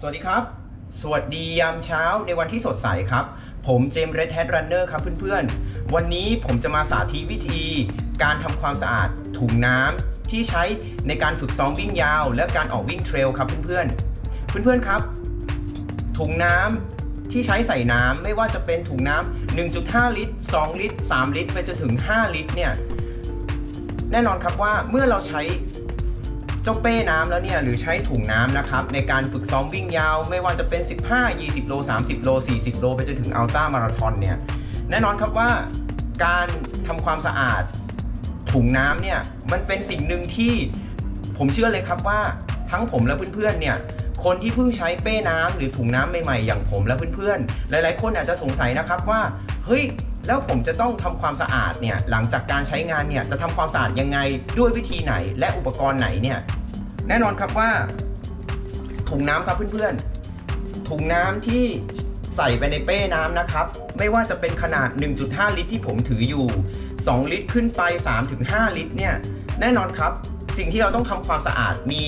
สวัสดีครับ สวัสดียามเช้าในวันที่สดใสครับ ผมเจมส์ Red Hat Runner ครับเพื่อนๆ วันนี้ผมจะมาสาธิตวิธี การทำความสะอาดถุงน้ำที่ใช้ในการฝึกซ้อมวิ่งยาว และการออกวิ่งเทรลครับเพื่อนๆ เพื่อนๆครับ ถุงน้ำที่ใช้ใส่น้ำไม่ว่าจะเป็นถุงน้ำ1.5 ลิตร 2 ลิตร 3 ลิตร ไปจนถึง 5 ลิตรเนี่ยแน่นอนครับว่าเมื่อเราใช้ เจ้าเป้น้ำแล้วเนี่ยหรือใช้ถุงน้ำนะครับในการฝึกซ้อมวิ่งยาว ไม่ว่าจะเป็น 15 20 โล 30 โล 40 โล ไปจนถึงอัลต้ามาราธอนเนี่ยแน่นอนครับว่าการทำความสะอาดถุงน้ำเนี่ยมันเป็นสิ่งหนึ่งที่ผมเชื่อเลยครับว่าทั้งผมและเพื่อนๆเนี่ยคนที่เพิ่งใช้เป้น้ำหรือถุงน้ำใหม่ๆอย่างผมและเพื่อนๆหลายๆ คนอาจจะสงสัยนะครับว่าเฮ้ย แล้วผมจะต้องทำความสะอาดเนี่ยหลังจากการใช้งานเนี่ยจะทำความสะอาดยังไงด้วยวิธีไหนและอุปกรณ์ไหนเนี่ยแน่นอนครับว่า ถุงน้ำครับเพื่อนๆ ถุงน้ำที่ใส่ไปในเป้น้ำนะครับ ไม่ว่าจะเป็นขนาด 1.5 ลิตรที่ผมถืออยู่ 2 ลิตรขึ้นไป 3-5 ลิตรเนี่ยแน่นอนครับ สิ่งที่เราต้องทำความสะอาดมี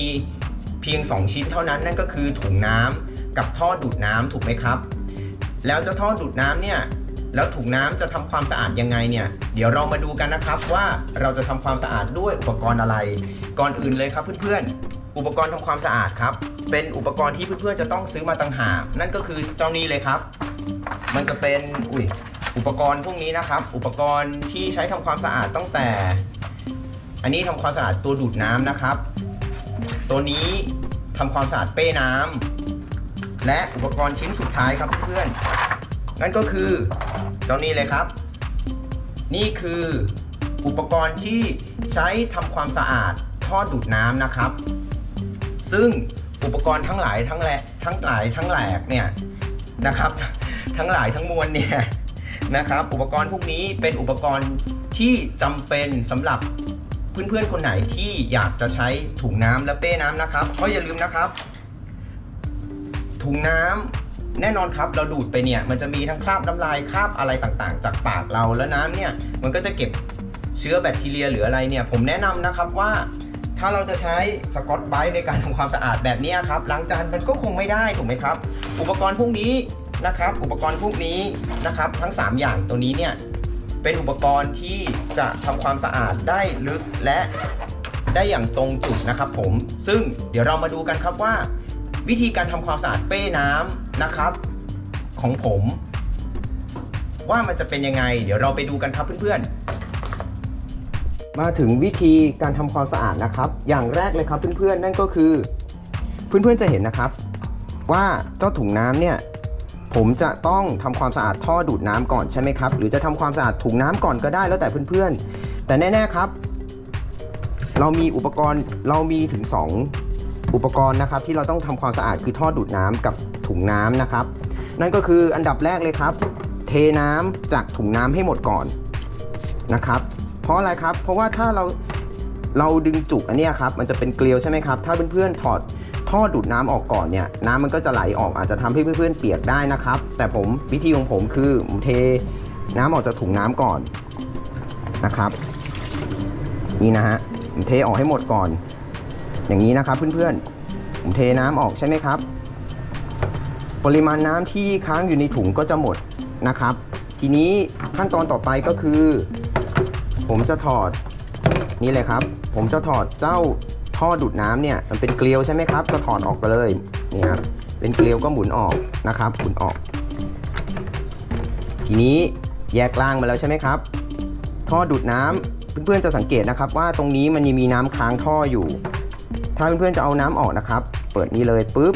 เพียง 2 ชิ้นเท่านั้นนั่นก็คือถุงน้ำกับท่อดูดน้ำถูกไหมครับ แล้วเจ้าท่อดูดน้ำเนี่ย แล้วถุงน้ำจะทำความสะอาดยังไงเนี่ย เดี๋ยวเรามาดูกันนะครับว่าเราจะทำความสะอาดด้วยอุปกรณ์อะไร ก่อนอื่นเลยครับเพื่อนๆ อุปกรณ์ทำความสะอาดครับ เป็นอุปกรณ์ที่เพื่อนๆจะต้องซื้อมาต่างหากนั่นก็คือเจ้านี้เลยครับ มันจะเป็นอุ้ยอุปกรณ์พวกนี้นะครับ อุปกรณ์ที่ใช้ทำความสะอาดตั้งแต่ อันนี้ทำความสะอาดตัวดูดน้ำนะครับ ตัวนี้ทำความสะอาดเป้น้ำและอุปกรณ์ชิ้นสุดท้ายครับเพื่อนๆ นั่นก็คือเจ้านี้เลยครับ นี่คืออุปกรณ์ที่ใช้ทำความสะอาดท่อดูดน้ำนะครับ ซึ่งอุปกรณ์ทั้งหลายทั้งแหลทั้งหลายทั้งแหลกเนี่ยนะครับ ทั้งหลายทั้งมวลเนี่ยนะครับ อุปกรณ์พวกนี้เป็นอุปกรณ์ที่จำเป็นสำหรับเพื่อนๆคนไหนที่อยากจะใช้ถุงน้ำและเป้น้ำนะครับก็อย่าลืมนะครับ ถุงน้ำ แน่นอนครับเราดูดไปเนี่ยมันจะมีทั้งคราบน้ำลายคราบอะไรต่างๆ จากปากเราแล้วน้ำเนี่ยมันก็จะเก็บเชื้อแบคทีเรียหรืออะไรเนี่ยผมแนะนำนะครับว่าถ้าเราจะใช้สกอตไบรท์ในการทำความสะอาดแบบนี้ครับล้างจานมันก็คงไม่ได้ถูกไหมครับ อุปกรณ์พวกนี้นะครับ อุปกรณ์พวกนี้นะครับ ทั้ง 3 อย่างตัวนี้เนี่ยเป็นอุปกรณ์ที่จะทำความสะอาดได้ลึกและได้อย่างตรงจุดนะครับผม ซึ่งเดี๋ยวเรามาดูกันครับว่า วิธีการทำความสะอาดเป้น้ำ นะครับ ของผม ว่ามันจะเป็นยังไง เดี๋ยวเราไปดูกันครับเพื่อนๆ มาถึงวิธีการทำความสะอาดนะครับ อย่างแรกเลยครับเพื่อนๆ นั่นก็คือ เพื่อนๆจะเห็นนะครับ ว่าเจ้าถุงน้ำเนี่ยผมจะต้องทำความสะอาดท่อดูดน้ำก่อนใช่ไหมครับ หรือจะทำความสะอาดถุงน้ำก่อนก็ได้แล้วแต่เพื่อนๆ แต่แน่ๆครับ เรามีอุปกรณ์เรามีถึง 2 อุปกรณ์นะครับ ที่เราต้องทำความสะอาดคือท่อดูดน้ำกับ ถุงน้ำนะครับ นั่นก็คืออันดับแรกเลยครับ เทน้ำจากถุงน้ำให้หมดก่อนนะครับ เพราะอะไรครับ เพราะว่าถ้าเราเราดึงจุกอันนี้ครับ มันจะเป็นเกลียวใช่ไหมครับ ถ้าเพื่อนๆถอดท่อดูดน้ำออกก่อนเนี่ยน้ำมันก็จะไหลออกอาจจะทำให้เพื่อนๆเปียกได้นะครับ แต่ผมวิธีของผมคือผมเทน้ำออกจากถุงน้ำก่อนนะครับ นี่นะฮะผมเทออกให้หมดก่อน อย่างนี้นะครับเพื่อนๆผมเทน้ำออกใช่ไหมครับ ปริมาณน้ำที่ค้างอยู่ในถุงก็จะหมดนะครับ ทีนี้ขั้นตอนต่อไปก็คือ ผมจะถอดนี่เลยครับ ผมจะถอดเจ้าท่อดูดน้ำเนี่ยมันเป็นเกลียวใช่ไหมครับก็ถอดออกไปเลยนี่ครับเป็นเกลียวก็หมุนออกนะครับหมุนออก ทีนี้แยกล่างมาแล้วใช่ไหมครับ ท่อดูดน้ำเพื่อนๆจะสังเกตนะครับว่าตรงนี้มันยังมีน้ำค้างท่ออยู่ ถ้าเพื่อนๆจะเอาน้ำออกนะครับ เปิดนี่เลยปุ๊บ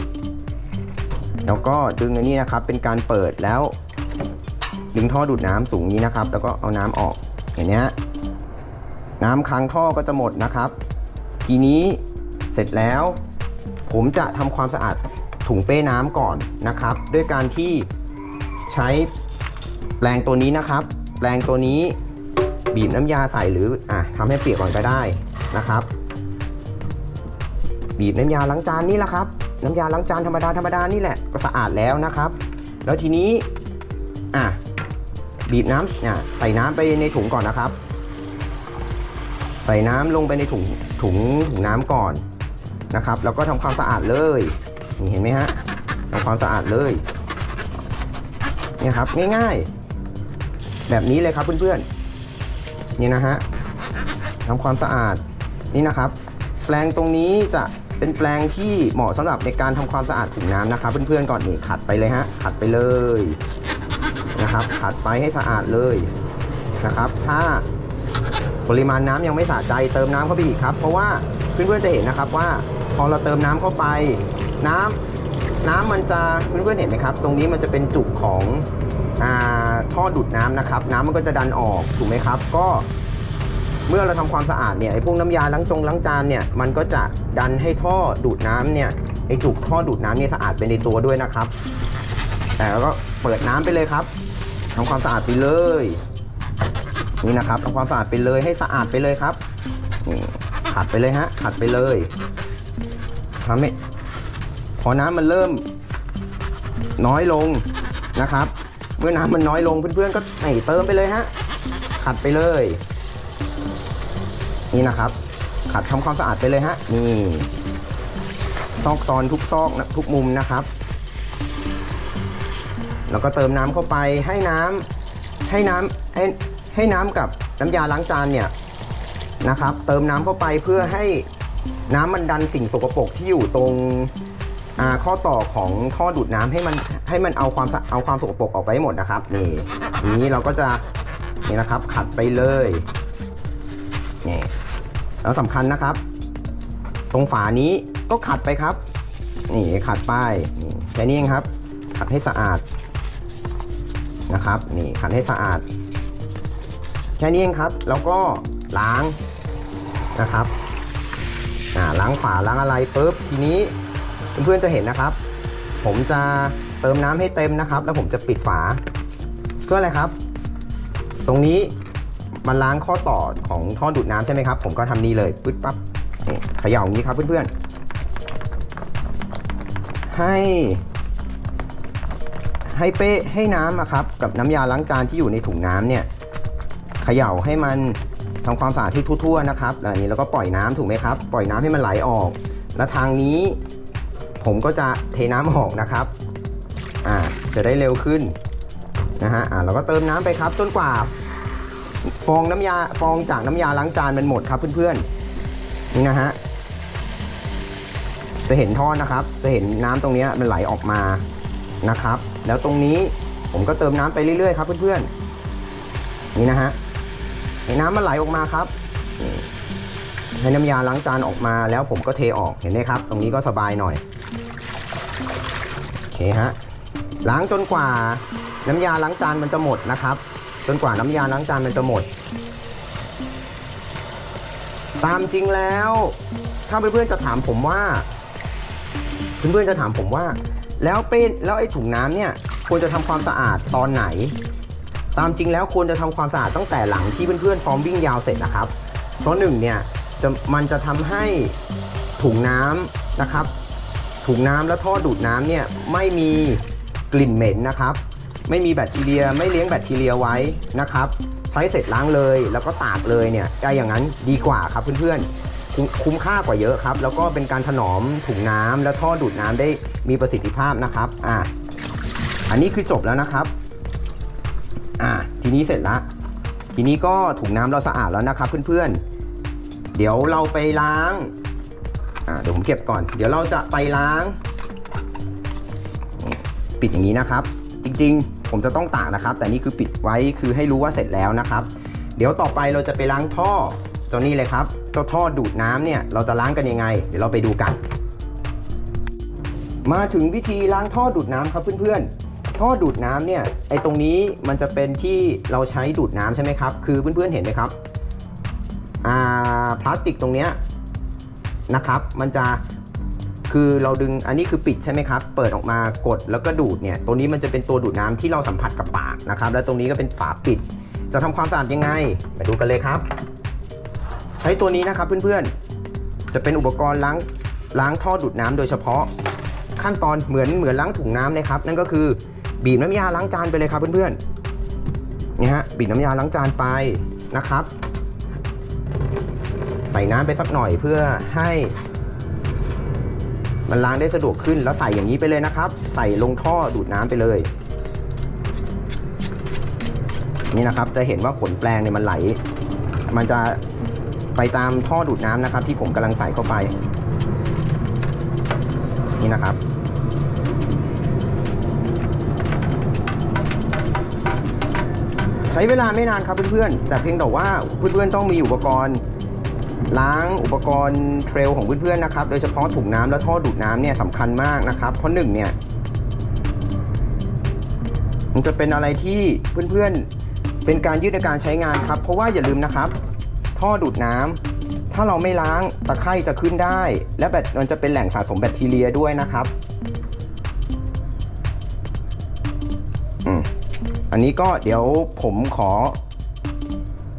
แล้วก็ดึงอันนี้นะครับ เป็นการเปิดแล้ว ดึงท่อดูดน้ำสูงนี้นะครับ แล้วก็เอาน้ำออกอย่างนี้น้ำค้างท่อก็จะหมดนะครับ ทีนี้เสร็จแล้ว ผมจะทำความสะอาดถุงเป้น้ำก่อนนะครับ ด้วยการที่ใช้แปรงตัวนี้นะครับ แปรงตัวนี้บีบน้ำยาใส่หรืออะทำให้เปียกก่อนก็ได้นะครับ บีบน้ำยาล้างจานนี่แหละครับ น้ำยาล้างจานธรรมดาธรรมดานี่แหละก็สะอาดแล้วนะครับ แล้วทีนี้อะบีบน้ำอะใส่น้ำไปในถุงก่อนนะครับ ใส่น้ำลงไปในถุงถุงถุงน้ำก่อนนะครับ แล้วก็ทำความสะอาดเลยนี่เห็นไหมฮะทำความสะอาดเลยเนี่ยครับง่ายๆ แบบนี้เลยครับเพื่อนๆนี่นะฮะทำความสะอาดนี่นะครับ แปลงตรงนี้จะ เป็นแปลงที่เหมาะสำหรับในการทำความสะอาดถุงน้ำนะครับ เพื่อนๆก่อนนี่ขัดไปเลยฮะขัดไปเลยนะครับ ขัดไปให้สะอาดเลยนะครับ ถ้าปริมาณน้ำยังไม่สะใจเติมน้ำเข้าไปอีกครับ เพราะว่าเพื่อนๆจะเห็นนะครับว่า พอเราเติมน้ำเข้าไป น้ำน้ำมันจะเพื่อนๆเห็นไหมครับ ตรงนี้มันจะเป็นจุกของอาท่อดูดน้ำนะครับ น้ำมันก็จะดันออกถูกไหมครับ ก็ เมื่อเราทำความสะอาดเนี่ยไอ้พวกน้ำยาล้างจงล้างจานเนี่ยมันก็จะดันให้ท่อดูดน้ำเนี่ยไอ้จุกท่อดูดน้ำเนี่ยสะอาดไปในตัวด้วยนะครับ แต่เราก็เปิดน้ำไปเลยครับทำความสะอาดไปเลย นี่นะครับทำความสะอาดไปเลยให้สะอาดไปเลยครับนี่ขัดไปเลยฮะขัดไปเลยทำให้พอน้ำมันเริ่มน้อยลงนะครับ เมื่อน้ำมันน้อยลงเพื่อนๆก็ให้เติมไปเลยฮะขัดไปเลย นี่นะครับ ขัดทำความสะอาดไปเลยฮะนี่ซอกซอนทุกซอกนะทุกมุมนะครับ แล้วก็เติมน้ำเข้าไปให้น้ำให้น้ำให้ให้น้ำกับน้ำยาล้างจานเนี่ยนะครับ เติมน้ำเข้าไปเพื่อให้น้ำมันดันสิ่งสกปรกที่อยู่ตรงข้อต่อของท่อดูดน้ำให้มันให้มันเอาความเอาความสกปรกออกไปให้หมดนะครับ นี่นี้เราก็จะนี่นะครับ ขัดไปเลยนี่ แล้วสำคัญนะครับ ตรงฝานี้ก็ขัดไปครับ นี่ขัดป้ายแค่นี้เองครับ ขัดให้สะอาดนะครับ นี่ขัดให้สะอาด แค่นี้เองครับ แล้วก็ล้างนะครับล้างฝาล้างอะไรปุ๊บทีนี้เพื่อนๆจะเห็นนะครับ ผมจะเติมน้ำให้เต็มนะครับ แล้วผมจะปิดฝาเพื่ออะไรครับ ตรงนี้ มันล้างข้อต่อของท่อดูดน้ำใช่ไหมครับ ผมก็ทำนี่เลยปึ๊ดปั๊บนี่เขย่าอย่างนี้ครับเพื่อนๆ ให้ ให้เป้ให้น้ำอะครับ กับน้ำยาล้างจานที่อยู่ในถุงน้ำเนี่ยเขย่าให้มันทำความสะอาดที่ทั่วๆนะครับอันนี้แล้วก็ปล่อยน้ำถูกไหมครับ ปล่อยน้ำให้มันไหลออก แล้วทางนี้ผมก็จะเทน้ำออกนะครับ อ่า จะได้เร็วขึ้นนะฮะ อ่าเราก็เติมน้ำไปครับจนกว่า ฟองน้ำยาฟองจากน้ำยาล้างจานมันหมดครับเพื่อนๆนี่นะฮะจะเห็นท่อนะครับ จะเห็นน้ำตรงนี้มันไหลออกมานะครับ แล้วตรงนี้ผมก็เติมน้ำไปเรื่อยๆครับเพื่อนๆนี่นะฮะให้น้ำมันไหลออกมาครับให้น้ำยาล้างจานออกมาแล้วผมก็เทออกเห็นไหมครับ ตรงนี้ก็สบายหน่อยโอเคฮะล้างจนกว่าน้ำยาล้างจานมันจะหมดนะครับ จนกว่าน้ำยาล้างจานมันจะหมด ตามจริงแล้ว ถ้าเพื่อนๆจะถามผมว่า เพื่อนๆจะถามผมว่า แล้วเป็นแล้วไอ้ถุงน้ำเนี่ยควรจะทำความสะอาดตอนไหน ตามจริงแล้วควรจะทำความสะอาดตั้งแต่หลังที่เพื่อนๆซ้อมวิ่งยาวเสร็จนะครับ เพราะหนึ่งเนี่ยจะมันจะทำให้ถุงน้ำนะครับถุงน้ำและท่อดูดน้ำเนี่ยไม่มีกลิ่นเหม็นนะครับ ไม่มีแบคทีเรีย ไม่เลี้ยงแบคทีเรียไว้นะครับ ใช้เสร็จล้างเลยแล้วก็ตากเลยเนี่ยได้อย่างนั้นดีกว่าครับเพื่อนๆ คุ้มค่ากว่าเยอะครับ แล้วก็เป็นการถนอมถุงน้ำและท่อดูดน้ำได้มีประสิทธิภาพนะครับอ่าอันนี้คือจบแล้วนะครับอ่าทีนี้เสร็จละทีนี้ก็ถุงน้ำเราสะอาดแล้วนะครับเพื่อนๆ เดี๋ยวเราไปล้างอ่าเดี๋ยวผมเก็บก่อน เดี๋ยวเราจะไปล้าง ปิดอย่างนี้นะครับ ริง ๆ ผมจะต้องตากนะครับ แต่นี่คือปิดไว้คือให้รู้ว่าเสร็จแล้วนะครับ เดี๋ยวต่อไปเราจะไปล้างท่อตัวนี้เลยครับเจ้าท่อดูดน้ำเนี่ยเราจะล้างกันยังไง เดี๋ยวเราไปดูกัน มาถึงวิธีล้างท่อดูดน้ำครับเพื่อนๆ ท่อดูดน้ำเนี่ยไอตรงนี้มันจะเป็นที่เราใช้ดูดน้ำใช่ไหมครับ คือเพื่อนๆเห็นไหมครับอ่าพลาสติกตรงเนี้ยนะครับ มันจะ คือเราดึงอันนี้คือปิดใช่ไหมครับ เปิดออกมากดแล้วก็ดูดเนี่ย ตัวนี้มันจะเป็นตัวดูดน้ำที่เราสัมผัสกับปากนะครับ แล้วตรงนี้ก็เป็นฝาปิด จะทำความสะอาดยังไง ไปดูกันเลยครับ ใช้ตัวนี้นะครับเพื่อนๆ จะเป็นอุปกรณ์ล้างล้างท่อดูดน้ำโดยเฉพาะ ขั้นตอนเหมือนเหมือนล้างถุงน้ำนะครับ นั่นก็คือบีบน้ำยาล้างจานไปเลยครับเพื่อนๆ นี่ฮะบีบน้ำยาล้างจานไปนะครับ ใส่น้ำไปสักหน่อยเพื่อให้ มันล้างได้สะดวกขึ้นแล้วใส่อย่างนี้ไปเลยนะครับ ใส่ลงท่อดูดน้ำไปเลย นี่นะครับจะเห็นว่าขนแปลงเนี่ยมันไหล มันจะไปตามท่อดูดน้ำนะครับ ที่ผมกำลังใส่เข้าไป นี่นะครับใช้เวลาไม่นานครับเพื่อนๆ แต่เพียงแต่ว่าเพื่อนๆต้องมีอุปกรณ์ ล้างอุปกรณ์เทรลของเพื่อนๆนะครับ โดยเฉพาะถุงน้ำและท่อดูดน้ำเนี่ยสำคัญมากนะครับ เพราะหนึ่งเนี่ยมันจะเป็นอะไรที่เพื่อนๆเป็นการยืดในการใช้งานครับ เพราะว่าอย่าลืมนะครับ ท่อดูดน้ำถ้าเราไม่ล้างตะไคร่จะขึ้นได้ และแบตมันจะเป็นแหล่งสะสมแบคทีเรียด้วยนะครับอันนี้ก็เดี๋ยวผมขอ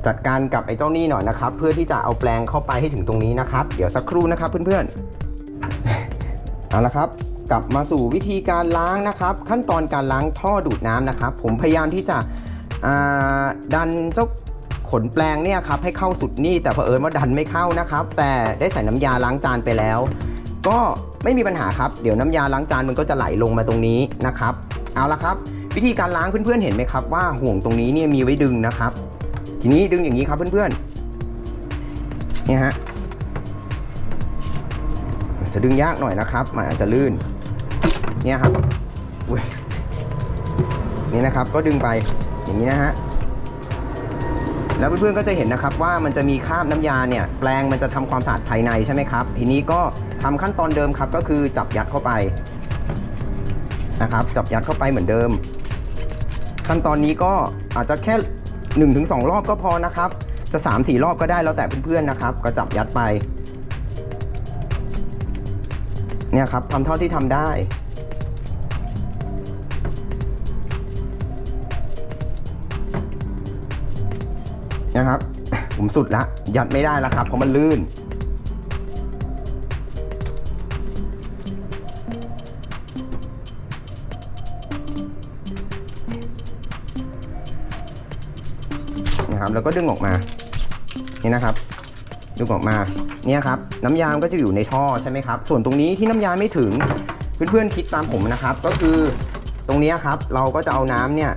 จัดการกับไอ้เจ้านี่หน่อยนะครับ เพื่อที่จะเอาแปลงเข้าไปให้ถึงตรงนี้นะครับ เดี๋ยวสักครู่นะครับเพื่อนๆเอาละครับ กลับมาสู่วิธีการล้างนะครับ ขั้นตอนการล้างท่อดูดน้ำนะครับ ผมพยายามที่จะดันเจ้าขนแปลงเนี่ยครับให้เข้าสุดนี่แต่เผอิญว่าดันไม่เข้านะครับ แต่ได้ใส่น้ำยาล้างจานไปแล้ว ก็ไม่มีปัญหาครับเดี๋ยวน้ำยาล้างจานมันก็จะไหลลงมาตรงนี้นะครับ เอาละครับ วิธีการล้างเพื่อนๆเห็นไหมครับว่าห่วงตรงนี้เนี่ยมีไว้ดึงนะครับ ทีนี้ดึงอย่างนี้ครับเพื่อนๆเนี่ยฮะจะดึงยากหน่อยนะครับมันอาจจะลื่นเนี่ยครับอุ๊ยนี่นะครับก็ดึงไปอย่างนี้นะฮะแล้วเพื่อนๆก็จะเห็นนะครับว่ามันจะมีคราบน้ำยาเนี่ยแปลงมันจะทำความสะอาดภายในใช่ไหมครับ ทีนี้ก็ทำขั้นตอนเดิมครับ ก็คือจับยัดเข้าไปนะครับจับยัดเข้าไปเหมือนเดิม ขั้นตอนนี้ก็อาจจะแค่ 1-2 รอบก็พอนะครับ จะ 3-4 รอบก็ได้แล้วแต่เพื่อนๆนะครับ ก็จับยัดไป เนี่ยครับทำเท่าที่ทำได้นะครับผมสุดละยัดไม่ได้แล้วครับเพราะมันลื่น นะครับ แล้วก็ดึงออกมา นี่นะครับดึงออกมาเนี่ยครับน้ำยามก็จะอยู่ในท่อใช่ไหมครับ ส่วนตรงนี้ที่น้ำยาไม่ถึงเพื่อนๆคิดตามผมนะครับ ก็คือตรงนี้ครับ เราก็จะเอาน้ำเนี่ย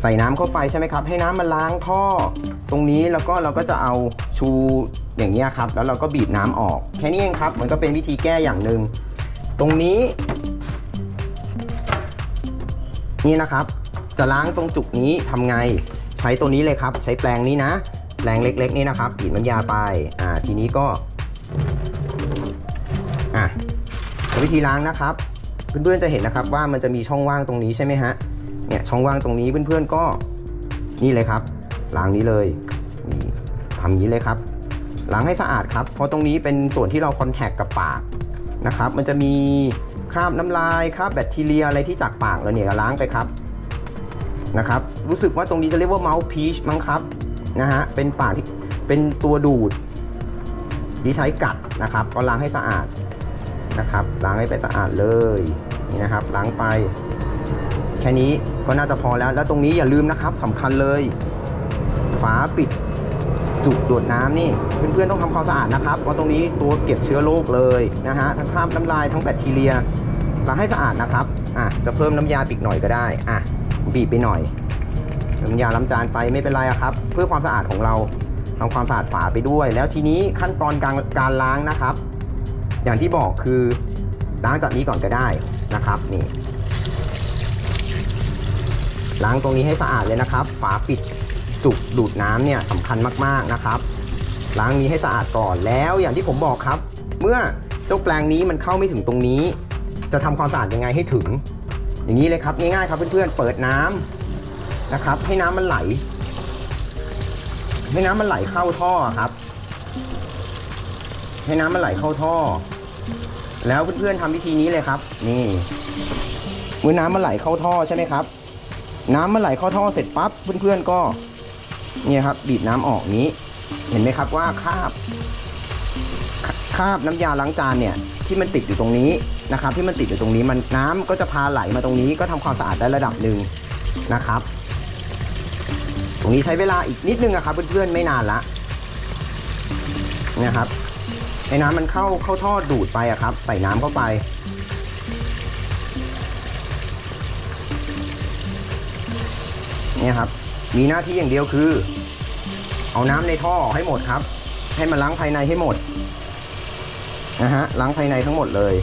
ใส่น้ำเข้าไปใช่ไหมครับ ให้น้ำมันล้างท่อตรงนี้แล้วก็เราก็จะเอาชูอย่างนี้ครับ แล้วเราก็บีบน้ำออก แค่นี้เองครับ มันก็เป็นวิธีแก้อย่างหนึ่งตรงนี้ นี่นะครับ จะล้างตรงจุกนี้ทำไง ใช้ตัวนี้เลยครับ ใช้แปรงนี้นะ แปรงเล็กๆนี่นะครับบีบน้ำยาไปอ่าทีนี้ก็อะวิธีล้างนะครับเพื่อนๆจะเห็นนะครับว่ามันจะมีช่องว่างตรงนี้ใช่ไหมฮะเนี่ยช่องว่างตรงนี้เพื่อนๆก็นี่เลยครับล้างนี้เลยนี่ทำอย่างนี้เลยครับล้างให้สะอาดครับ เพราะตรงนี้เป็นส่วนที่เราคอนแทคกับปากนะครับ มันจะมีคราบน้ำลายคราบแบคทีเรียอะไรที่จากปากเราเนี่ยล้างไปครับ นะครับ รู้สึกว่าตรงนี้จะเรียกว่าเมาส์พีชมั้งครับนะฮะเป็นปากที่เป็นตัวดูดที่ใช้กัดนะครับ ก็ล้างให้สะอาดนะครับล้างให้ไปสะอาดเลยนี่นะครับล้างไป แค่นี้ก็น่าจะพอแล้ว แล้วตรงนี้อย่าลืมนะครับสำคัญเลย ฝาปิดจุกดูดน้ำนี่เพื่อนๆต้องทำความสะอาดนะครับเพราะตรงนี้ตัวเก็บเชื้อโรคเลยนะฮะทั้งคราบน้ำลายทั้งแบคทีเรียล้างให้สะอาดนะครับอะจะเพิ่มน้ำยาปิกหน่อยก็ได้อะ บีบไปหน่อยน้ำยาล้างจานไปไม่เป็นไรครับ เพื่อความสะอาดของเราทำความสะอาดฝาไปด้วย แล้วทีนี้ขั้นตอนการการล้างนะครับ อย่างที่บอกคือล้างจากนี้ก่อนก็ได้นะครับนี่ล้างตรงนี้ให้สะอาดเลยนะครับ ฝาปิดจุกดูดน้ำเนี่ยสำคัญมากๆนะครับ ล้างนี้ให้สะอาดก่อนแล้วอย่างที่ผมบอกครับ เมื่อเจ้าแปลงนี้มันเข้าไม่ถึงตรงนี้ จะทำความสะอาดยังไงให้ถึง อย่างนี้เลยครับง่ายๆครับเพื่อนๆเปิดน้ำนะครับ ให้น้ำมันไหล ให้น้ำมันไหลเข้าท่อครับ ให้น้ำมันไหลเข้าท่อ แล้วเพื่อนๆทำวิธีนี้เลยครับ นี่เมื่อน้ำมันไหลเข้าท่อใช่ไหมครับ น้ำมันไหลเข้าท่อเสร็จปั๊บเพื่อนๆก็เนี่ยครับ บีบน้ำออกนี้ เห็นไหมครับว่าคราบคราบน้ำยาล้างจานเนี่ยที่มันติดอยู่ตรงนี้นะครับ ที่มันติดอยู่ตรงนี้มันน้ำก็จะพาไหลมาตรงนี้ก็ทำความสะอาดได้ระดับหนึ่งนะครับ ตรงนี้ใช้เวลาอีกนิดนึงอะครับเพื่อนๆไม่นานละนะครับให้น้ำมันเข้าเข้าท่อดูดไปอะครับใส่น้ำเข้าไปเนี่ยครับมีหน้าที่อย่างเดียวคือ เอาน้ำในท่อให้หมดครับ ให้มันล้างภายในให้หมด นะฮะล้างภายในทั้งหมดเลย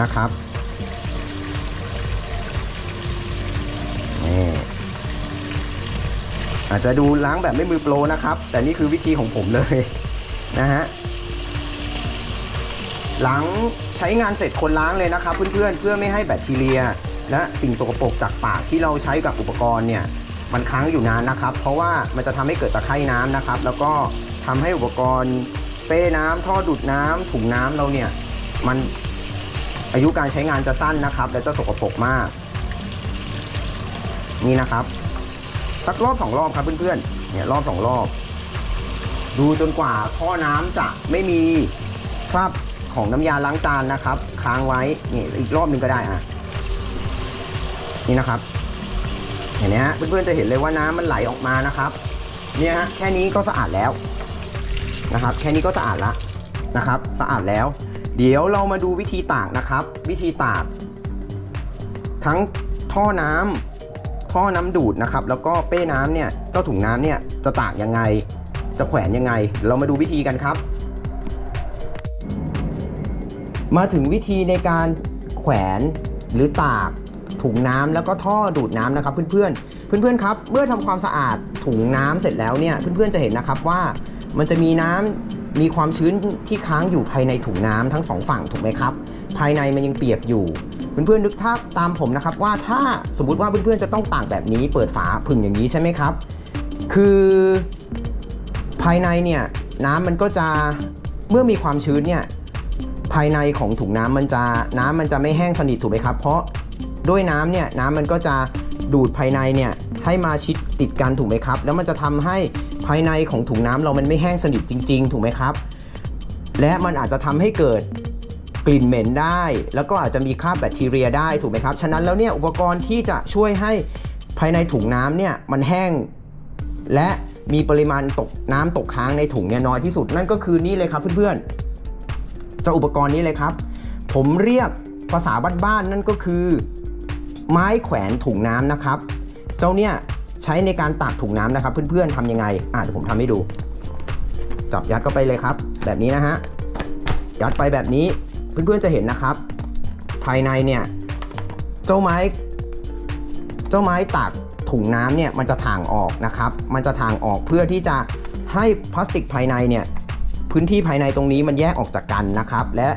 นะครับนี่อาจจะดูล้างแบบไม่มือโปรนะครับ แต่นี่คือวิธีของผมเลยนะฮะหลังใช้งานเสร็จคนล้างเลยนะครับ เพื่อนๆเพื่อไม่ให้แบคทีเรีย และสิ่งสกปรกจากปากที่เราใช้กับอุปกรณ์เนี่ยมันค้างอยู่นานนะครับ เพราะว่ามันจะทำให้เกิดตะไคร่น้ำนะครับ แล้วก็ทำให้อุปกรณ์ เป้น้ำท่อดูดน้ำถุงน้ำเราเนี่ยมันอายุการใช้งานจะสั้นนะครับ และจะสกปรกมาก นี่นะครับสักรอบสองรอบครับเพื่อนๆเนี่ยรอบสองรอบ ดูจนกว่าท่อน้ำจะไม่มีคราบของน้ำยาล้างจานนะครับ ค้างไว้นี่อีกรอบหนึ่งก็ได้อะนี่นะครับ เห็นไหมฮะเพื่อนๆจะเห็นเลยว่าน้ำมันไหลออกมานะครับ เนี่ยฮะแค่นี้ก็สะอาดแล้ว นะครับ แค่นี้ก็สะอาดละนะครับ สะอาดแล้ว เดี๋ยวเรามาดูวิธีตากนะครับ วิธีตาก ทั้งท่อน้ำท่อน้ำดูดนะครับ แล้วก็เป้น้ำเนี่ยเจ้าถุงน้ำเนี่ยจะตากยังไง จะแขวนยังไง เรามาดูวิธีกันครับ มาถึงวิธีในการแขวนหรือตากถุงน้ำแล้วก็ท่อดูดน้ำนะครับ เพื่อนๆ เพื่อนๆครับ เมื่อทำความสะอาดถุงน้ำเสร็จแล้วเนี่ยเพื่อนๆจะเห็นนะครับว่า มันจะมีน้ำมีความชื้นที่ค้างอยู่ภายในถุงน้ำทั้งสองฝั่งถูกไหมครับ ภายในมันยังเปียกอยู่ เพื่อนๆนึกภาพตามผมนะครับว่าถ้าสมมุติว่าเพื่อนๆจะต้องต่ากแบบนี้ เปิดฝาผึ่งอย่างนี้ใช่ไหมครับ คือภายในเนี่ยน้ำมันก็จะเมื่อมีความชื้นเนี่ยภายในของถุงน้ำมันจะน้ำมันจะไม่แห้งสนิทถูกไหมครับ เพราะด้วยน้ำเนี่ยน้ำมันก็จะดูดภายในเนี่ยให้มาชิดติดกันถูกไหมครับ แล้วมันจะทำให้ ภายในของถุงน้ำเรามันไม่แห้งสนิทจริง ๆ ถูกไหมครับ และมันอาจจะทำให้เกิดกลิ่นเหม็นได้ แล้วก็อาจจะมีคราบแบคทีเรียได้ถูกไหมครับ ฉะนั้นแล้วเนี่ยอุปกรณ์ที่จะช่วยให้ภายในถุงน้ำเนี่ยมันแห้ง และมีปริมาณตกน้ำตกค้างในถุงเนี่ยน้อยที่สุดนั่นก็คือนี่เลยครับเพื่อนๆเจ้าอุปกรณ์นี้เลยครับ ผมเรียกภาษาบ้านๆนั่นก็คือ ไม้แขวนถุงน้ำนะครับ เจ้าเนี่ย ใช้ในการตากถุงน้ำนะครับ เพื่อนๆทำยังไงอะเดี๋ยวผมทำให้ดู จับยัดเข้าไปเลยครับ แบบนี้นะฮะยัดไปแบบนี้เพื่อนๆจะเห็นนะครับ ภายในเนี่ยเจ้าไม้ เจ้าไม้ตากถุงน้ำเนี่ยมันจะถ่างออกนะครับ มันจะถ่างออกเพื่อที่จะให้พลาสติกภายในเนี่ยพื้นที่ภายในตรงนี้มันแยกออกจากกันนะครับ และ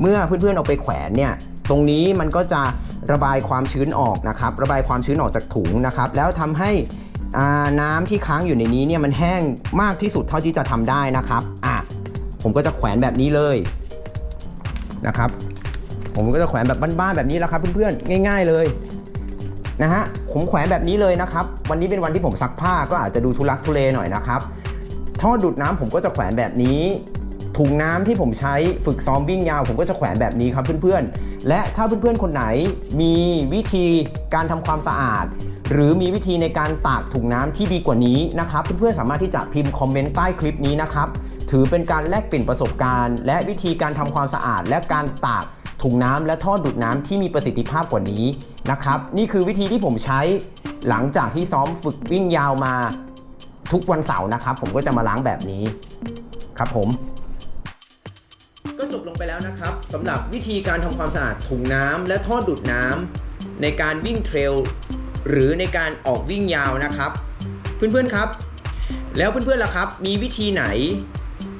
เมื่อเพื่อนๆเอาไปแขวนเนี่ย รงนี้มันก็จะระบายความชื้นออกนะครับ ระบายความชื้นออกจากถุงนะครับ แล้วทำให้น้ำที่ค้างอยู่ในนี้เนี่ยมันแห้งมากที่สุดเท่าที่จะทำได้นะครับอะผมก็จะแขวนแบบนี้เลยนะครับ ผมก็จะแขวนแบบบ้านๆแบบนี้แหละครับเพื่อนๆง่าย ๆเลยนะฮะผมแขวนแบบนี้เลยนะครับ วันนี้เป็นวันที่ผมซักผ้าก็อาจจะดูทุลักทุเลหน่อยนะครับท่อดูดน้ำผมก็จะแขวนแบบนี้ ถุงน้ำที่ผมใช้ฝึกซ้อมวิ่งยาว ผมก็จะแขวนแบบนี้ครับเพื่อนๆ และถ้าเพื่อนๆ คนไหนมีวิธีการทำความสะอาด หรือมีวิธีในการตากถุงน้ำที่ดีกว่านี้นะครับเพื่อนๆสามารถที่จะพิมพ์คอมเมนต์ใต้คลิปนี้นะครับถือเป็นการแลกเปลี่ยนประสบการณ์ และวิธีการทำความสะอาด และการตากถุงน้ำและท่อดูดน้ำที่มีประสิทธิภาพกว่านี้นะครับนี่คือวิธีที่ผมใช้หลังจากที่ซ้อมฝึกวิ่งยาวมาทุกวันเสาร์นะครับ ผมก็จะมาล้างแบบนี้ครับผม ก็จบลงไปแล้วนะครับสำหรับวิธีการทำความสะอาดถุงน้ำและท่อดูดน้ำในการวิ่งเทรลหรือในการออกวิ่งยาวนะครับ เพื่อนๆครับ แล้วเพื่อนๆล่ะครับ มีวิธีไหน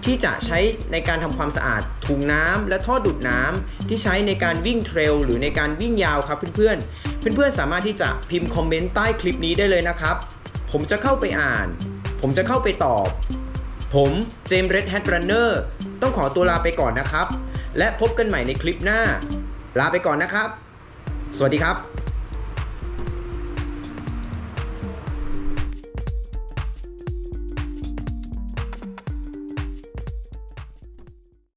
ที่จะใช้ในการทำความสะอาดถุงน้ำและท่อดูดน้ำที่ใช้ในการวิ่งเทรลหรือในการวิ่งยาวครับเพื่อนๆ เพื่อนๆสามารถที่จะพิมพ์คอมเมนต์ใต้คลิปนี้ได้เลยนะครับ ผมจะเข้าไปอ่าน ผมจะเข้าไปตอบ ผมเจมส์เรดแฮ r รันเนอร์ ต้องขอตัวลาไปก่อนนะครับ และพบกันใหม่ในคลิปหน้า ลาไปก่อนนะครับ สวัสดีครับ